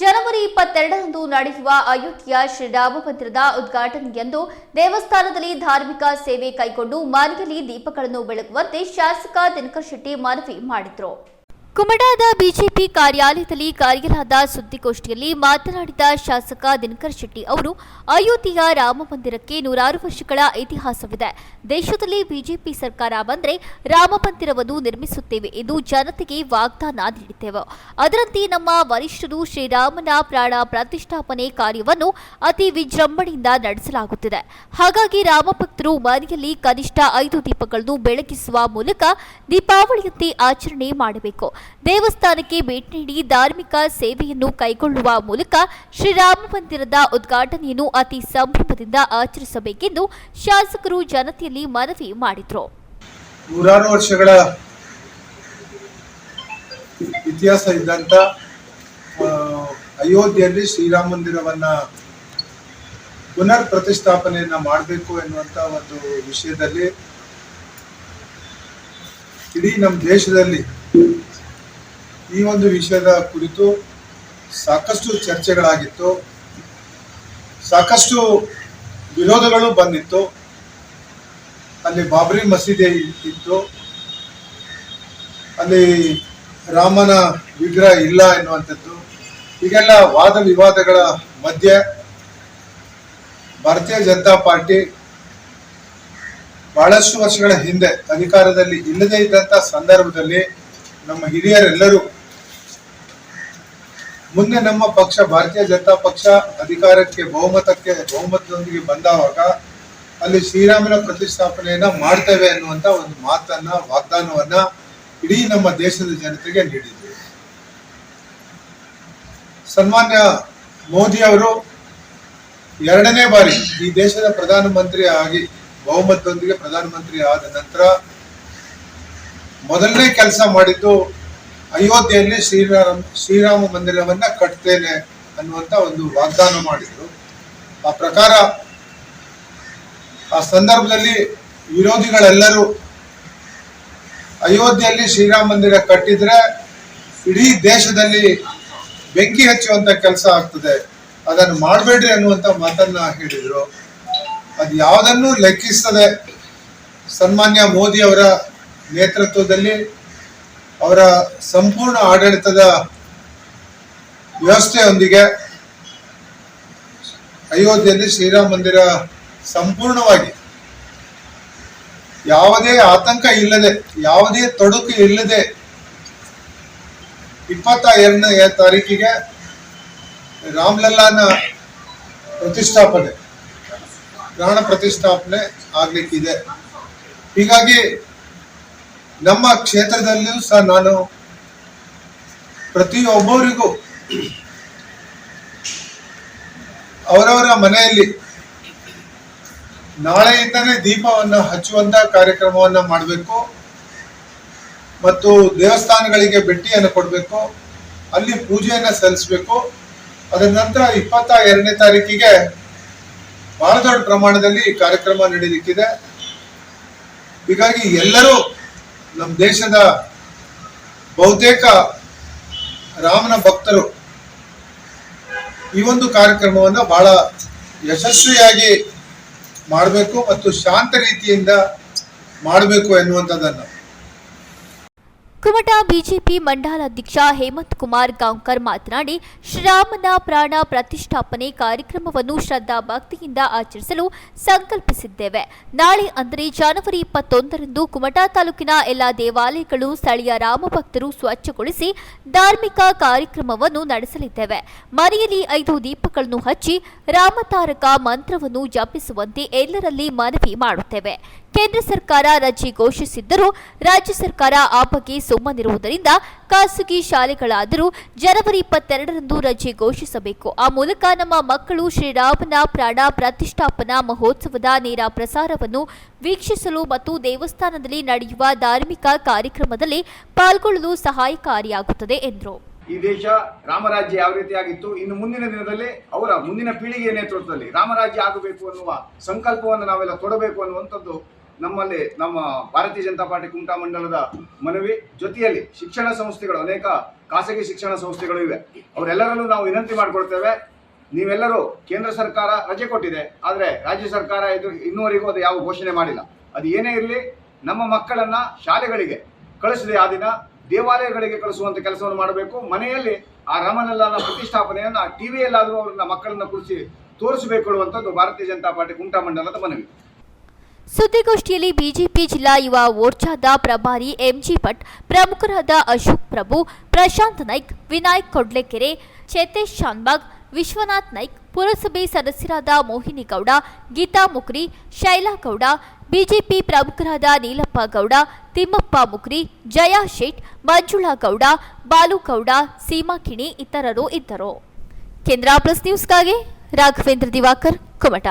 ಜನವರಿ ಇಪ್ಪತ್ತೆರಡರಂದು ನಡೆಯುವ ಅಯೋಧ್ಯೆಯ ಶ್ರೀರಾಮ ಮಂದಿರದ ಉದ್ಘಾಟನೆಯಂದು ದೇವಸ್ಥಾನದಲ್ಲಿ ಧಾರ್ಮಿಕ ಸೇವೆ ಕೈಗೊಂಡು ಮನೆಯಲ್ಲಿ ದೀಪಗಳನ್ನು ಬೆಳಗುವಂತೆ ಶಾಸಕ ದಿನಕರ್ ಶೆಟ್ಟಿ ಮನವಿ ಮಾಡಿದರು. ಕುಮಟಾದ ಬಿಜೆಪಿ ಕಾರ್ಯಾಲಯದಲ್ಲಿ ಕಾರ್ಯಲಾದ ಸುದ್ದಿಗೋಷ್ಠಿಯಲ್ಲಿ ಮಾತನಾಡಿದ ಶಾಸಕ ದಿನಕರ್ ಶೆಟ್ಟಿ ಅವರು, ಅಯೋಧ್ಯೆಯ ರಾಮ ಮಂದಿರಕ್ಕೆ ನೂರಾರು ವರ್ಷಗಳ ಇತಿಹಾಸವಿದೆ. ದೇಶದಲ್ಲಿ ಬಿಜೆಪಿ ಸರ್ಕಾರ ಬಂದರೆ ರಾಮ ಮಂದಿರವನ್ನು ನಿರ್ಮಿಸುತ್ತೇವೆ ಎಂದು ಜನತೆಗೆ ವಾಗ್ದಾನ ನೀಡಿದ್ದೆವು. ಅದರಂತೆ ನಮ್ಮ ವರಿಷ್ಠರು ಶ್ರೀರಾಮನ ಪ್ರಾಣ ಪ್ರತಿಷ್ಠಾಪನೆ ಕಾರ್ಯವನ್ನು ಅತಿ ವಿಜೃಂಭಣೆಯಿಂದ ನಡೆಸಲಾಗುತ್ತಿದೆ. ಹಾಗಾಗಿ ರಾಮಭಕ್ತರು ಮನೆಯಲ್ಲಿ ಕನಿಷ್ಠ ಐದು ದೀಪಗಳನ್ನು ಬೆಳಗಿಸುವ ಮೂಲಕ ದೀಪಾವಳಿಯಂತೆ ಆಚರಣೆ ಮಾಡಬೇಕು. ದೇವಸ್ಥಾನಕ್ಕೆ ಭೇಟಿ ನೀಡಿ ಧಾರ್ಮಿಕ ಸೇವೆಯನ್ನು ಕೈಗೊಳ್ಳುವ ಮೂಲಕ ಶ್ರೀರಾಮ ಮಂದಿರದ ಉದ್ಘಾಟನೆಯನ್ನು ಅತಿ ಸಂಭ್ರಮದಿಂದ ಆಚರಿಸಬೇಕೆಂದು ಶಾಸಕರು ಜನತೆಯಲ್ಲಿ ಮನವಿ ಮಾಡಿದರು. ನೂರಾರು ವರ್ಷಗಳ ಇತಿಹಾಸ ಇದ್ದಂಥ ಅಯೋಧ್ಯೆಯಲ್ಲಿ ಶ್ರೀರಾಮ ಮಂದಿರವನ್ನ ಪುನರ್ ಪ್ರತಿಷ್ಠಾಪನೆಯನ್ನ ಮಾಡಬೇಕು ಎನ್ನುವಂತ ಒಂದು ವಿಷಯದಲ್ಲಿ ಇಡೀ ನಮ್ಮ ದೇಶದಲ್ಲಿ ಈ ಒಂದು ವಿಷಯದ ಕುರಿತು ಸಾಕಷ್ಟು ಚರ್ಚೆಗಳಾಗಿತ್ತು. ಸಾಕಷ್ಟು ವಿರೋಧಗಳು ಬಂದಿತ್ತು. ಅಲ್ಲಿ ಬಾಬರಿ ಮಸೀದಿ ಇತ್ತು. ಅಲ್ಲಿ ರಾಮನ ವಿಗ್ರಹ ಇಲ್ಲ ಎನ್ನುವಂಥದ್ದು. ಹೀಗೆಲ್ಲ ವಾದ ವಿವಾದಗಳ ಮಧ್ಯೆ ಭಾರತೀಯ ಜನತಾ ಪಾರ್ಟಿ ಬಹಳಷ್ಟು ವರ್ಷಗಳ ಹಿಂದೆ ಅಧಿಕಾರದಲ್ಲಿ ಇಲ್ಲದೇ ಇದ್ದಂಥ ಸಂದರ್ಭದಲ್ಲಿ ನಮ್ಮ ಹಿರಿಯರೆಲ್ಲರೂ ಮುಂದೆ ನಮ್ಮ ಪಕ್ಷ, ಭಾರತೀಯ ಜನತಾ ಪಕ್ಷ ಅಧಿಕಾರಕ್ಕೆ, ಬಹುಮತಕ್ಕೆ, ಬಹುಮತದೊಂದಿಗೆ ಬಂದಾಗ ಅಲ್ಲಿ ಶ್ರೀರಾಮನ ಪ್ರತಿಷ್ಠಾಪನೆಯನ್ನ ಮಾಡ್ತೇವೆ ಅನ್ನುವಂತ ಒಂದು ಮಾತನ್ನ, ವಾಗ್ದಾನವನ್ನ ಇಡೀ ನಮ್ಮ ದೇಶದ ಜನತೆಗೆ ನೀಡಿದ್ವಿ. ಸನ್ಮಾನ್ಯ ಮೋದಿ ಅವರು ಎರಡನೇ ಬಾರಿ ಈ ದೇಶದ ಪ್ರಧಾನಮಂತ್ರಿ ಆಗಿ, ಬಹುಮತದೊಂದಿಗೆ ಪ್ರಧಾನಮಂತ್ರಿ ಆದ ನಂತರ ಮೊದಲನೇ ಕೆಲಸ ಮಾಡಿದ್ದು ಅಯೋಧ್ಯೆಯಲ್ಲಿ ಶ್ರೀರಾಮ ಶ್ರೀರಾಮ ಮಂದಿರವನ್ನ ಕಟ್ತೇನೆ ಅನ್ನುವಂತ ಒಂದು ವಾಗ್ದಾನ ಮಾಡಿದ್ರು. ಆ ಪ್ರಕಾರ ಆ ಸಂದರ್ಭದಲ್ಲಿ ವಿರೋಧಿಗಳೆಲ್ಲರೂ ಅಯೋಧ್ಯೆಯಲ್ಲಿ ಶ್ರೀರಾಮ ಮಂದಿರ ಕಟ್ಟಿದ್ರೆ ಇಡೀ ದೇಶದಲ್ಲಿ ಬೆಂಕಿ ಹಚ್ಚುವಂತ ಕೆಲಸ ಆಗ್ತದೆ. ಅದನ್ನು ಮಾಡಬೇಡ್ರಿ ಅನ್ನುವಂತ ಮಾತನ್ನ ಹೇಳಿದರು. ಅದು ಯಾವುದನ್ನು ಲೆಕ್ಕಿಸದೆ ಸನ್ಮಾನ್ಯ ಮೋದಿ ಅವರ ನೇತೃತ್ವದಲ್ಲಿ ಅವರ ಸಂಪೂರ್ಣ ಆಡಳಿತದ ವ್ಯವಸ್ಥೆಯೊಂದಿಗೆ ಅಯೋಧ್ಯೆಯಲ್ಲಿ ಶ್ರೀರಾಮ ಮಂದಿರ ಸಂಪೂರ್ಣವಾಗಿ ಯಾವುದೇ ಆತಂಕ ಇಲ್ಲದೆ, ಯಾವುದೇ ತೊಡಕು ಇಲ್ಲದೆ ಇಪ್ಪತ್ತ ಎರಡನೇ ತಾರೀಕಿಗೆ ರಾಮ್ಲಲ್ಲಾನ ಪ್ರತಿಷ್ಠಾಪನೆ, ಪ್ರಾಣ ಪ್ರತಿಷ್ಠಾಪನೆ ಆಗ್ಲಿಕ್ಕಿದೆ. ಹೀಗಾಗಿ ನಮ್ಮ ಕ್ಷೇತ್ರದಲ್ಲಿಯೂ ಸಹ ನಾನು ಪ್ರತಿಯೊಬ್ಬರಿಗೂ ಅವರವರ ಮನೆಯಲ್ಲಿ ನಾಳೆಯಿಂದನೇ ದೀಪವನ್ನು ಹಚ್ಚುವಂತ ಕಾರ್ಯಕ್ರಮವನ್ನು ಮಾಡಬೇಕು ಮತ್ತು ದೇವಸ್ಥಾನಗಳಿಗೆ ಭೇಟಿಯನ್ನು ಕೊಡಬೇಕು, ಅಲ್ಲಿ ಪೂಜೆಯನ್ನು ಸಲ್ಲಿಸಬೇಕು. ಅದರ ನಂತರ ಇಪ್ಪತ್ತ ಎರಡನೇ ತಾರೀಕಿಗೆ ಬಹಳ ದೊಡ್ಡ ಪ್ರಮಾಣದಲ್ಲಿ ಈ ಕಾರ್ಯಕ್ರಮ ನಡೀಲಿಕ್ಕಿದೆ. ಹೀಗಾಗಿ ಎಲ್ಲರೂ ನಮ್ಮ ದೇಶದ ಬಹುತೇಕ ರಾಮನ ಭಕ್ತರು ಈ ಒಂದು ಕಾರ್ಯಕ್ರಮವನ್ನು ಬಹಳ ಯಶಸ್ವಿಯಾಗಿ ಮಾಡಬೇಕು ಮತ್ತು ಶಾಂತ ರೀತಿಯಿಂದ ಮಾಡಬೇಕು ಎನ್ನುವಂಥದ್ದನ್ನು. ಕುಮಟಾ ಬಿಜೆಪಿ ಮಂಡಲಾಧ್ಯಕ್ಷ ಹೇಮಂತ್ ಕುಮಾರ್ ಗಾಂವ್ಕರ್ ಮಾತನಾಡಿ ಶ್ರೀರಾಮನ ಪ್ರಾಣ ಪ್ರತಿಷ್ಠಾಪನೆ ಕಾರ್ಯಕ್ರಮವನ್ನು ಶ್ರದ್ಧಾ ಭಕ್ತಿಯಿಂದ ಆಚರಿಸಲು ಸಂಕಲ್ಪಿಸಿದ್ದೇವೆ. ನಾಳೆ ಅಂದರೆ ಜನವರಿ ಇಪ್ಪತ್ತೊಂದರಂದು ಕುಮಟಾ ತಾಲೂಕಿನ ಎಲ್ಲ ದೇವಾಲಯಗಳು ಸ್ಥಳೀಯ ರಾಮಭಕ್ತರು ಸ್ವಚ್ಛಗೊಳಿಸಿ ಧಾರ್ಮಿಕ ಕಾರ್ಯಕ್ರಮವನ್ನು ನಡೆಸಲಿದ್ದೇವೆ. ಮನೆಯಲ್ಲಿ ಐದು ದೀಪಗಳನ್ನು ಹಚ್ಚಿ ರಾಮತಾರಕ ಮಂತ್ರವನ್ನು ಜಪಿಸುವಂತೆ ಎಲ್ಲರಲ್ಲಿ ಮನವಿ ಮಾಡುತ್ತೇವೆ. ಕೇಂದ್ರ ಸರ್ಕಾರ ರಜೆ ಘೋಷಿಸಿದ್ದರೂ ರಾಜ್ಯ ಸರ್ಕಾರ ಆ ಬಗ್ಗೆ ಸುಮ್ಮನಿರುವುದರಿಂದ ಖಾಸಗಿ ಶಾಲೆಗಳಾದರೂ ಜನವರಿ ಇಪ್ಪತ್ತೆರಡರಂದು ರಜೆ ಘೋಷಿಸಬೇಕು. ಆ ಮೂಲಕ ನಮ್ಮ ಮಕ್ಕಳು ಶ್ರೀರಾಮನ ಪ್ರಾಣ ಪ್ರತಿಷ್ಠಾಪನಾ ಮಹೋತ್ಸವದ ನೇರ ಪ್ರಸಾರವನ್ನು ವೀಕ್ಷಿಸಲು ಮತ್ತು ದೇವಸ್ಥಾನದಲ್ಲಿ ನಡೆಯುವ ಧಾರ್ಮಿಕ ಕಾರ್ಯಕ್ರಮದಲ್ಲಿ ಪಾಲ್ಗೊಳ್ಳಲು ಸಹಾಯಕಾರಿಯಾಗುತ್ತದೆ, ಎಂದರು. ಈ ದೇಶ ರಾಮರಾಜ್ಯ ಯಾವ ರೀತಿಯಾಗಿತ್ತು, ಇನ್ನು ಮುಂದಿನ ದಿನದಲ್ಲಿ ಅವರ ಮುಂದಿನ ಪೀಳಿಗೆಯ ನೇತೃತ್ವದಲ್ಲಿ ರಾಮರಾಜ್ಯ ಆಗಬೇಕು ಅನ್ನುವ ಸಂಕಲ್ಪವನ್ನು ನಾವೆಲ್ಲ ತೊಡಬೇಕು ಅನ್ನುವಂಥದ್ದು ನಮ್ಮಲ್ಲಿ ನಮ್ಮ ಭಾರತೀಯ ಜನತಾ ಪಾರ್ಟಿ ಕುಮಟಾ ಮಂಡಲದ ಮನವಿ ಜೊತೆಯಲ್ಲಿ ಶಿಕ್ಷಣ ಸಂಸ್ಥೆಗಳು, ಅನೇಕ ಖಾಸಗಿ ಶಿಕ್ಷಣ ಸಂಸ್ಥೆಗಳು ಇವೆ. ಅವರೆಲ್ಲರಲ್ಲೂ ನಾವು ವಿನಂತಿ ಮಾಡಿಕೊಳ್ತೇವೆ. ನೀವೆಲ್ಲರೂ ಕೇಂದ್ರ ಸರ್ಕಾರ ರಜೆ ಕೊಟ್ಟಿದೆ. ಆದರೆ ರಾಜ್ಯ ಸರ್ಕಾರ ಇದು ಇನ್ನೂವರೆಗೂ ಅದು ಯಾವ ಘೋಷಣೆ ಮಾಡಿಲ್ಲ. ಅದು ಏನೇ ಇರಲಿ, ನಮ್ಮ ಮಕ್ಕಳನ್ನ ಶಾಲೆಗಳಿಗೆ ಕಳಿಸಿದೆ ಆ ದಿನ ದೇವಾಲಯಗಳಿಗೆ ಕಳಿಸುವಂತ ಕೆಲಸವನ್ನು ಮಾಡಬೇಕು. ಮನೆಯಲ್ಲಿ ಆ ರಾಮನಲ್ಲನ ಪ್ರತಿಷ್ಠಾಪನೆಯನ್ನ ಟಿವಿಯಲ್ಲಾದರೂ ಅವ್ರನ್ನ ಮಕ್ಕಳನ್ನ ಕುರಿಸಿ ತೋರಿಸಬೇಕು ಅನ್ನುವಂಥದ್ದು ಭಾರತೀಯ ಜನತಾ ಪಾರ್ಟಿ ಕುಂಟಾ ಮಂಡಲದ ಮನವಿ. ಸುದ್ದಿಗೋಷ್ಠಿಯಲ್ಲಿ ಬಿಜೆಪಿ ಜಿಲ್ಲಾ ಯುವ ಮೋರ್ಚಾದ ಪ್ರಭಾರಿ ಎಂಜಿ ಭಟ್, ಪ್ರಮುಖರಾದ ಅಶೋಕ್ ಪ್ರಭು, ಪ್ರಶಾಂತ್ ನಾಯ್ಕ್, ವಿನಾಯಕ್ ಕೊಡ್ಲೆಕೆರೆ, ಚೇತೇಶ್ ಶಾನ್ಬಾಗ್, ವಿಶ್ವನಾಥ್ ನಾಯ್ಕ್, ಪುರಸಭೆ ಸದಸ್ಯರಾದ ಮೋಹಿನಿ ಗೌಡ, ಗೀತಾ ಮುಕ್ರಿ, ಶೈಲಾ ಗೌಡ, ಬಿಜೆಪಿ ಪ್ರಮುಖರಾದ ನೀಲಪ್ಪ ಗೌಡ, ತಿಮ್ಮಪ್ಪ ಮುಕ್ರಿ, ಜಯಾ ಶೇಟ್, ಮಂಜುಳಾ ಗೌಡ, ಬಾಲು ಗೌಡ, ಸೀಮಾ ಕಿಣಿ ಇತರರು ಇದ್ದರು. ಕೇಂದ್ರ ಪ್ಲಸ್ ನ್ಯೂಸ್ಗಾಗಿ ರಾಘವೇಂದ್ರ ದಿವಾಕರ್, ಕುಮಟ.